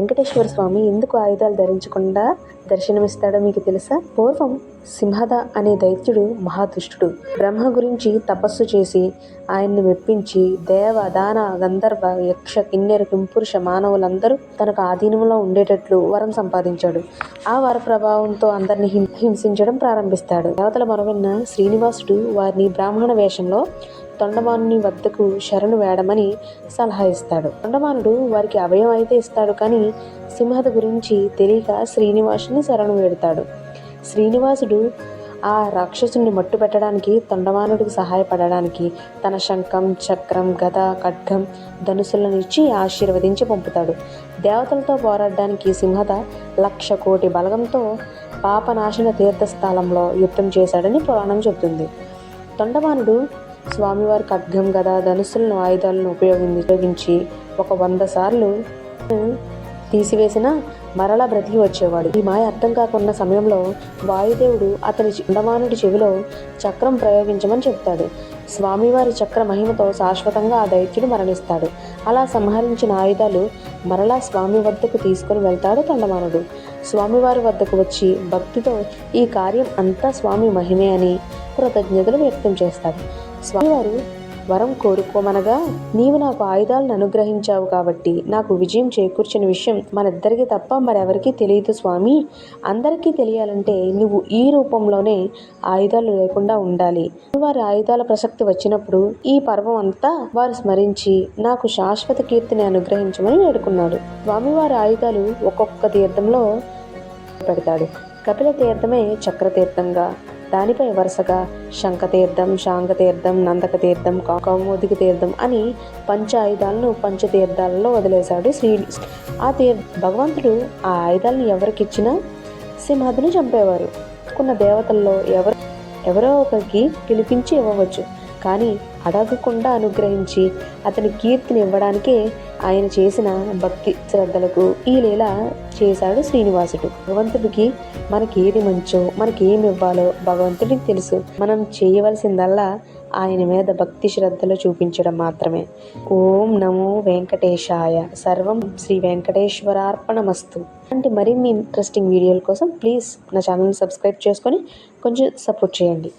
వెంకటేశ్వర స్వామి ఎందుకు ఆయుధాలు ధరించకుండా దర్శనమిస్తాడో మీకు తెలుసా? పూర్వం సింహద అనే దైత్యుడు మహాదుష్టుడు. బ్రహ్మ గురించి తపస్సు చేసి ఆయన్ని మెప్పించి దేవ దాన గంధర్వ యక్ష కిన్నెర కింపురుష మానవులందరూ తనకు ఆధీనంలో ఉండేటట్లు వరం సంపాదించాడు. ఆ వర ప్రభావంతో అందరిని హిం- హింసించడం ప్రారంభిస్తాడు. దేవతల మరవన్న శ్రీనివాసుడు వారిని బ్రాహ్మణ వేషంలో తొండమానుని వద్దకు శరణు వేడమని సలహా ఇస్తాడు. తొండమానుడు వారికి అభయం అయితే ఇస్తాడు కానీ సింహద గురించి తెలియక శ్రీనివాసుని శరణు వేడుతాడు. శ్రీనివాసుడు ఆ రాక్షసుని మట్టు పెట్టడానికి తొండమానుడికి సహాయపడడానికి తన శంఖం చక్రం గద ఖడ్గం ధనుసులను ఇచ్చి ఆశీర్వదించి పంపుతాడు. దేవతలతో పోరాడడానికి సింహత లక్ష కోటి బలగంతో పాపనాశన తీర్థస్థలంలో యుద్ధం చేశాడని పురాణం చెబుతుంది. తొండమానుడు స్వామివారి ఖడ్గం గదా ధనుసులను ఆయుధాలను ఉపయోగించి ఉపయోగించి ఒక వంద సార్లు తీసివేసిన మరలా బ్రతికి వచ్చేవాడు. ఈ మాయ అర్థం కాకున్న సమయంలో వాయుదేవుడు అతని చండమానుడి చెవిలో చక్రం ప్రయోగించమని చెప్తాడు. స్వామివారి చక్ర మహిమతో శాశ్వతంగా ఆ దైత్యుడు మరణిస్తాడు. అలా సంహరించిన ఆయుధాలు మరలా స్వామి వద్దకు తీసుకుని వెళ్తాడు తండమానుడు. స్వామివారి వద్దకు వచ్చి భక్తితో ఈ కార్యం అంతా స్వామి మహిమే అని కృతజ్ఞతలు వ్యక్తం చేస్తాడు. స్వామివారు వరం కోరుకోమనగా నీవు నాకు ఆయుధాలను అనుగ్రహించావు కాబట్టి నాకు విజయం చేకూర్చిన విషయం మనిద్దరికీ తప్ప మరెవరికీ తెలియదు స్వామి. అందరికీ తెలియాలంటే నువ్వు ఈ రూపంలోనే ఆయుధాలు లేకుండా ఉండాలి. వారి ఆయుధాల ప్రసక్తి వచ్చినప్పుడు ఈ పర్వం అంతా వారు స్మరించి నాకు శాశ్వత కీర్తిని అనుగ్రహించమని వేడుకున్నాడు. స్వామివారి ఆయుధాలు ఒక్కొక్క తీర్థంలో పెడతాడు. కపిల తీర్థమే చక్రతీర్థంగా దానిపై వరుసగా శంఖతీర్థం శాంగతీర్థం నందక తీర్థం తీర్థం అని పంచ ఆయుధాలను పంచతీర్థాలలో వదిలేశాడు శ్రీ ఆ తీర్ భగవంతుడు ఆ ఆయుధాలను ఎవరికిచ్చినా సింహాదిని చంపేవారు. కొన్ని దేవతల్లో ఎవరు ఎవరో ఒకరికి పిలిపించి ఇవ్వవచ్చు. కానీ అడగకుండా అనుగ్రహించి అతని కీర్తిని ఇవ్వడానికే ఆయన చేసిన భక్తి శ్రద్ధలకు ఈ లీల చేశాడు శ్రీనివాసుడు. భగవంతుడికి మనకేది మంచో మనకేమి ఇవ్వాలో భగవంతుడికి తెలుసు. మనం చేయవలసిందల్లా ఆయన మీద భక్తి శ్రద్ధలు చూపించడం మాత్రమే. ఓం నమో వెంకటేశాయ. సర్వం శ్రీ వెంకటేశ్వరార్పణమస్తు. అంటే మరిన్ని ఇంట్రెస్టింగ్ వీడియోల కోసం ప్లీజ్ నా ఛానల్ని సబ్స్క్రైబ్ చేసుకొని కొంచెం సపోర్ట్ చేయండి.